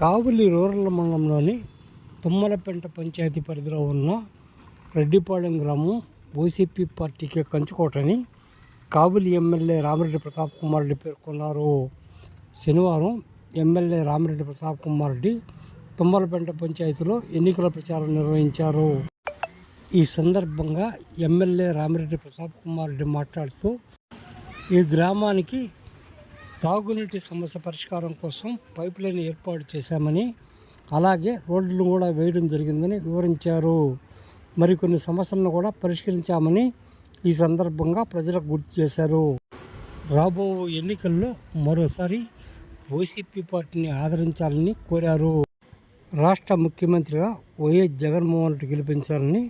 కావులి rural మండలంలోని తుమ్మలపెంట పంచాయతీ పరిధిలో ఉన్న రెడ్డిపాళెం గ్రామం ఓసీపీ పార్టీకి కంచుకోటని కావులి ఎమ్మెల్యే రామిరెడ్డి ప్రతాప్ కుమార్ రెడ్డి పేర్కొన్నారు. శనివారం ఎమ్మెల్యే రామిరెడ్డి ప్రతాప్ కుమార్ రెడ్డి తుమ్మలపెంట పంచాయతీలో ఎన్నికల ప్రచారం నిర్వహించారు. ఈ సందర్భంగా ఎమ్మెల్యే రామిరెడ్డి ప్రతాప్ కుమార్ రెడ్డి మాట్లాడుతూ ఈ గ్రామానికి తాగునీటి సమస్య పరిష్కారం కోసం పైప్ లైన్ ఏర్పాటు చేశామని అలాగే రోడ్లు కూడా వేయడం జరిగిందని వివరించారు. మరికొన్ని సమస్యలను కూడా పరిష్కరించామని ఈ సందర్భంగా ప్రజలకు గుర్తు చేశారు. రాబో ఎన్నికల్లో మరోసారి వైసీపీ పార్టీని ఆదరించాలని కోరారు. రాష్ట్ర ముఖ్యమంత్రిగా వైఎస్ జగన్మోహన్ రెడ్డి గెలిపించాలని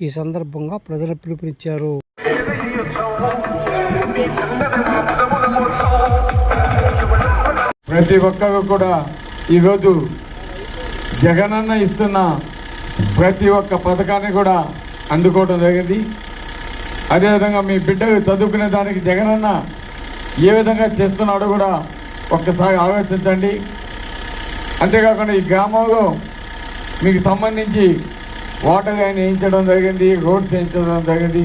ఈ సందర్భంగా ప్రజలు పిలుపునిచ్చారు. ప్రతి ఒక్కరు కూడా ఈరోజు జగనన్న ఇస్తున్న ప్రతి ఒక్క పథకాన్ని కూడా అందుకోవడం జరిగింది. అదేవిధంగా మీ బిడ్డకు చదువుకునే దానికి జగనన్న ఏ విధంగా చేస్తున్నాడో కూడా ఒక్కసారి ఆలోచించండి. అంతేకాకుండా ఈ గ్రామంలో మీకు సంబంధించి వాటర్ లైన్ వేయించడం జరిగింది రోడ్స్ వేయించడం జరిగింది.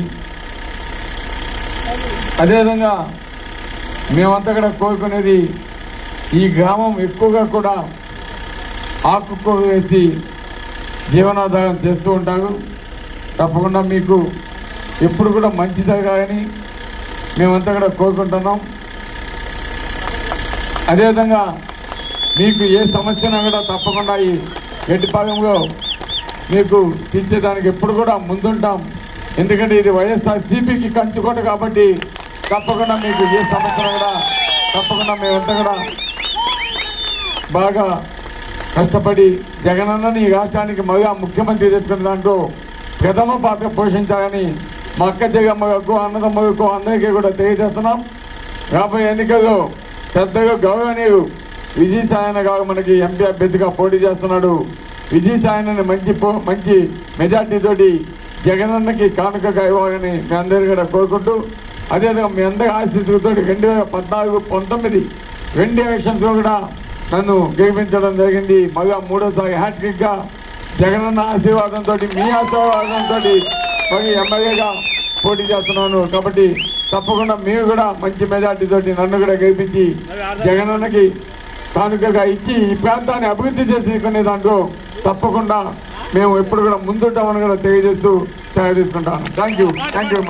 అదేవిధంగా మేమంతా కూడా కోరుకునేది ఈ గ్రామం ఎక్కువగా కూడా ఆకుకూర వేసి జీవనాధారం చేస్తూ ఉంటారు. తప్పకుండా మీకు ఎప్పుడు కూడా మంచి జరగాలని మేమంతా కూడా కోరుకుంటున్నాం. అదేవిధంగా మీకు ఏ సమస్యనా కూడా తప్పకుండా ఈ గడ్డిపాలెంలో మీకు తీర్చేదానికి ఎప్పుడు కూడా ముందుంటాం. ఎందుకంటే ఇది వైఎస్ఆర్ సిపికి కంచుకోట కాబట్టి తప్పకుండా మీకు ఏ సమస్య కూడా తప్పకుండా మేమంతా కూడా బాగా కష్టపడి జగనన్నని ఈ రాష్ట్రానికి మగా ముఖ్యమంత్రి తెచ్చుకున్న దాంట్లో ప్రథమ పాత్ర పోషించాలని మా అక్క జగమ్మకు అన్నదమ్మకు అందరికీ కూడా తెలియజేస్తున్నాం. రాబోయే ఎన్నికల్లో పెద్దగా గౌరవనీయులు విజయసాయన గారు మనకి ఎంపీ అభ్యర్థిగా పోటీ చేస్తున్నాడు. విజయసాయనని మంచి పో- మంచి మెజార్టీ తోటి జగనన్నకి కానుకగా ఇవ్వాలని మీ అందరూ కూడా కోరుకుంటూ అదేవిధంగా మీ అందరి ఆశీస్సులతో రెండు వేల పద్నాలుగు పంతొమ్మిది రెండు ఎలక్షన్స్లో కూడా నన్ను గెలిపించడం జరిగింది. మళ్ళా మూడోసారి హ్యాట్రిక్గా జగనన్న ఆశీర్వాదంతో మీ ఆశీర్వాదంతో మరి ఎమ్మెల్యేగా పోటీ చేస్తున్నాను. కాబట్టి తప్పకుండా మీరు కూడా మంచి మెజార్టీతో నన్ను కూడా గెలిపించి జగనన్నకి కానుకగా ఇచ్చి ఈ ప్రాంతాన్ని అభివృద్ధి చేసుకునే దాంట్లో తప్పకుండా మేము ఎప్పుడు కూడా ముందుంటామని కూడా తెలియజేస్తూ తయారు చేసుకుంటాను. Thank you thank you